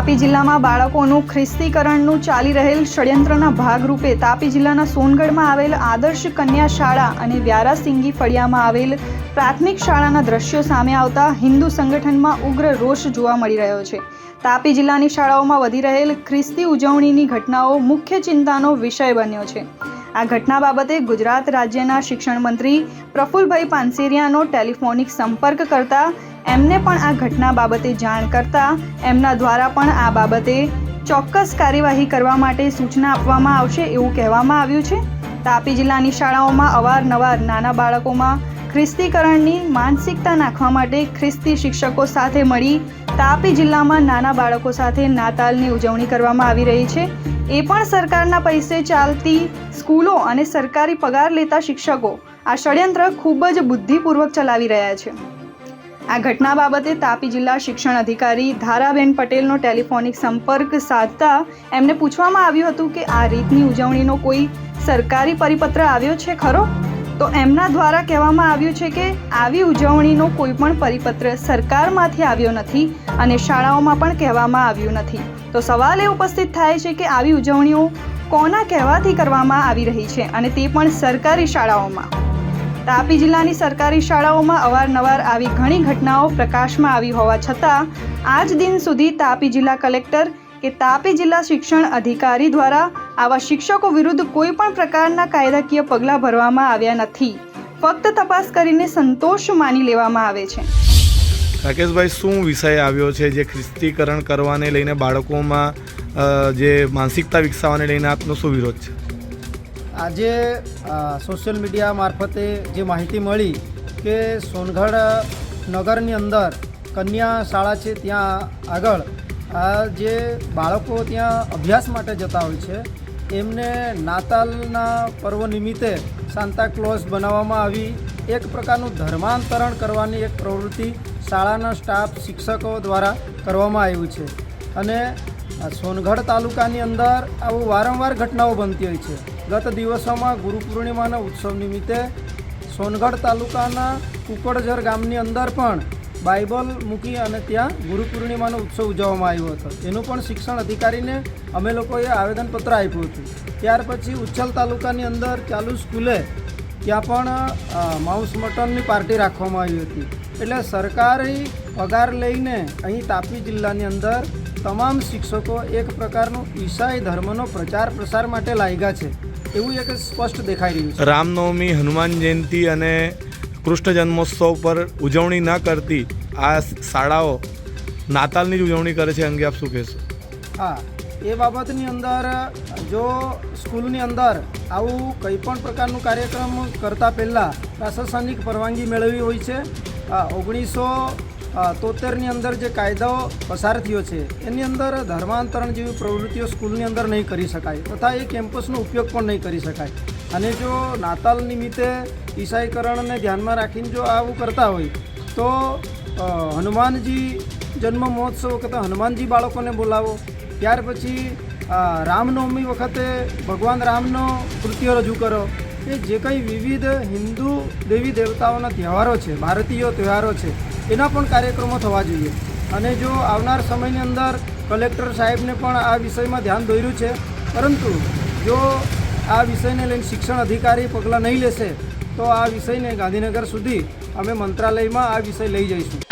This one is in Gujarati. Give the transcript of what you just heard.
તાપી જિલ્લામાં બાળકોનું ખ્રિસ્તીકરણનું ચાલી રહેલ ષડયંત્રના ભાગરૂપે તાપી જિલ્લાના સોનગઢમાં આવેલ આદર્શ કન્યા શાળા અને વ્યારાસિંગી ફળિયામાં આવેલ પ્રાથમિક શાળાના દ્રશ્યો સામે આવતા હિન્દુ સંગઠનમાં ઉગ્ર રોષ જોવા મળી રહ્યો છે. તાપી જિલ્લાની શાળાઓમાં વધી રહેલ ખ્રિસ્તી ઉજવણીની ઘટનાઓ મુખ્ય ચિંતાનો વિષય બન્યો છે. આ ઘટના બાબતે ગુજરાત રાજ્યના શિક્ષણ મંત્રી પ્રફુલભાઈ પાનસેરિયાનો ટેલિફોનિક સંપર્ક કરતા એમને પણ આ ઘટના બાબતે જાણ કરતા એમના દ્વારા પણ આ બાબતે ચોક્કસ કાર્યવાહી કરવા માટે સૂચના આપવામાં આવશે એવું કહેવામાં આવ્યું છે. તાપી જિલ્લાની શાળાઓમાં અવારનવાર નાના બાળકોમાં ખ્રિસ્તીકરણની માનસિકતા નાખવા માટે ખ્રિસ્તી શિક્ષકો સાથે મળી તાપી જિલ્લામાં નાના બાળકો સાથે નાતાલની ઉજવણી કરવામાં આવી રહી છે. એ પણ સરકારના પૈસે ચાલતી સ્કૂલો અને સરકારી પગાર લેતા શિક્ષકો આ ષડયંત્ર ખૂબ જ બુદ્ધિપૂર્વક ચલાવી રહ્યા છે. આ ઘટના બાબતે તાપી જિલ્લા શિક્ષણ અધિકારી ધારાબેન પટેલનો ટેલિફોનિક સંપર્ક સાધતા એમને પૂછવામાં આવ્યું હતું કે આ રીતની ઉજવણીનો કોઈ સરકારી પરિપત્ર આવ્યો છે ખરો? તો એમના દ્વારા કહેવામાં આવ્યું છે કે આવી ઉજવણીનો કોઈ પણ પરિપત્ર સરકારમાંથી આવ્યો નથી અને શાળાઓમાં પણ કહેવામાં આવ્યું નથી. તો સવાલ એ ઉપસ્થિત થાય છે કે આવી ઉજવણીઓ કોના કહેવાથી કરવામાં આવી રહી છે અને તે પણ સરકારી શાળાઓમાં. તાપી જિલ્લાની સરકારી શાળાઓમાં અવારનવાર આવી ઘણી ઘટનાઓ પ્રકાશમાં આવી હોવા છતાં, આજ દિન સુધી તાપી જિલ્લા કલેક્ટર કે તાપી જિલ્લા શિક્ષણ અધિકારી દ્વારા આવા શિક્ષકો વિરુદ્ધ કોઈ પણ પ્રકારના કાયદાકીય પગલાં ભરવામાં આવ્યા નથી. ફક્ત તપાસ કરીને સંતોષ માની લેવામાં આવે છે. રાકેશભાઈ, શું વિષય આવ્યો છે જે ખ્રિસ્તીકરણ કરવાને લઈને બાળકોમાં જે માનસિકતા વિકસાવવાને લઈને આપનો શું વિરોધ છે? આજે સોશિયલ મીડિયા મારફતે જે માહિતી મળી કે સોનગઢ નગરની અંદર કન્યા શાળા છે ત્યાં આગળ, આ જે બાળકો ત્યાં અભ્યાસ માટે જતા હોય છે, એમને નાતાલના પર્વ નિમિત્તે સાન્તાક્લોઝ બનાવવામાં આવી, એક પ્રકારનું ધર્માંતરણ કરવાની એક પ્રવૃત્તિ શાળાના સ્ટાફ શિક્ષકો દ્વારા કરવામાં આવ્યું છે. અને આ સોનગઢ તાલુકાની અંદર આવું વારંવાર ઘટનાઓ બનતી હોય છે. ગત દિવસોમાં ગુરુ પૂર્ણિમાના ઉત્સવ નિમિત્તે સોનગઢ તાલુકાના કુકડઝર ગામની અંદર પણ બાઇબલ મૂકી અને ત્યાં ગુરુ પૂર્ણિમાનો ઉત્સવ ઉજવવામાં આવ્યો હતો. એનું પણ શિક્ષણ અધિકારીને અમે લોકોએ આવેદનપત્ર આપ્યું હતું. ત્યાર પછી ઉચ્છલ તાલુકાની અંદર ચાલુ સ્કૂલે ત્યાં પણ માઉસ મટનની પાર્ટી રાખવામાં આવી હતી. એટલે સરકારી પગાર લઈને અહીં તાપી જિલ્લાની અંદર તમામ શિક્ષકો એક પ્રકારનો ઈસાઈ ધર્મનો પ્રચાર પ્રસાર માટે લાગ્યા છે. એવું એક સ્પષ્ટ દેખાઈ રહ્યું છે. રામનવમી હનુમાન જયંતિ અને કૃષ્ણ જન્મોત્સવ પર ઉજવણી ન કરતી આ શાળાઓ નાતાલની જ ઉજવણી કરે છે અંગે આપ શું કહેશો? હા એ બાબતની અંદર જો સ્કૂલની અંદર આવું કંઈ પણ પ્રકારનું કાર્યક્રમ કરતાં પહેલાં પ્રશાસનિક પરવાનગી મેળવવી હોય છે ઓગણીસો તોતેરની અંદર જે કાયદાઓ પસાર થયો છે, એની અંદર ધર્માંતરણ જેવી પ્રવૃત્તિઓ સ્કૂલની અંદર નહીં કરી શકાય, તથા એ કેમ્પસનો ઉપયોગ પણ નહીં કરી શકાય. અને જો નાતાલ નિમિત્તે ઈસાઈકરણને ધ્યાનમાં રાખીને જો આવું કરતા હોય, તો હનુમાનજી જન્મ મહોત્સવ વખતે હનુમાનજી બાળકોને બોલાવો. ત્યાર પછી રામનવમી વખતે ભગવાન રામનો કૃત્ય રજૂ કરો. એ જે કંઈ વિવિધ હિન્દુ દેવી દેવતાઓના તહેવારો છે, ભારતીય તહેવારો છે, એના પણ કાર્યક્રમો થવા જોઈએ. અને જો આવનાર સમયની અંદર કલેક્ટર સાહેબને પણ આ વિષયમાં ધ્યાન દોર્યું છે, પરંતુ જો આ વિષયને લઈને શિક્ષણ અધિકારી પગલાં નહીં લેશે, તો આ વિષયને ગાંધીનગર સુધી અમે મંત્રાલયમાં આ વિષય લઈ જઈશું.